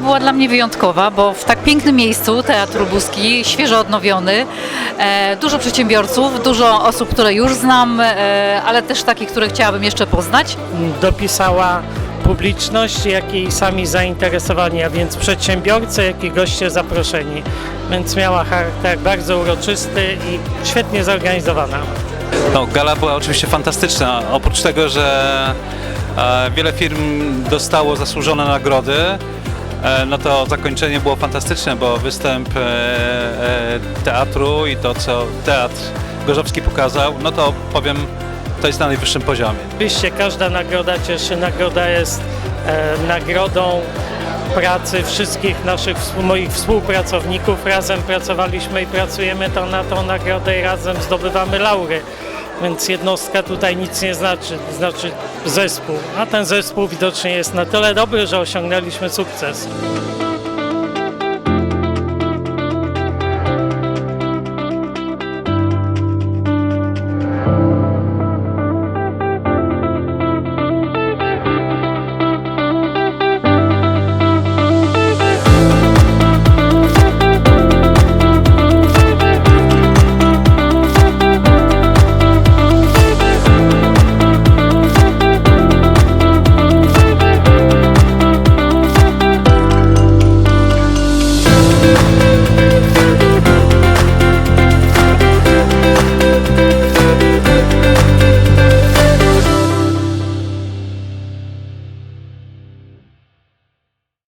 była dla mnie wyjątkowa, bo w tak pięknym miejscu, Teatr Lubuski, świeżo odnowiony, e, dużo przedsiębiorców, dużo osób, które już znam, e, ale też takich, które chciałabym jeszcze poznać. dopisała publiczność, jak i sami zainteresowani, a więc przedsiębiorcy, jak i goście zaproszeni. Więc miała charakter bardzo uroczysty i świetnie zorganizowana. No, gala była oczywiście fantastyczna. Oprócz tego, że e, wiele firm dostało zasłużone nagrody, no to zakończenie było fantastyczne, bo występ e, e, teatru i to, co teatr Gorzowski pokazał, no to powiem, to jest na najwyższym poziomie. Oczywiście każda nagroda cieszy. Nagroda jest e, nagrodą pracy wszystkich naszych, moich współpracowników. Razem pracowaliśmy i pracujemy to na tą nagrodę i razem zdobywamy laury. Więc jednostka tutaj nic nie znaczy, znaczy zespół. A ten zespół widocznie jest na tyle dobry, że osiągnęliśmy sukces.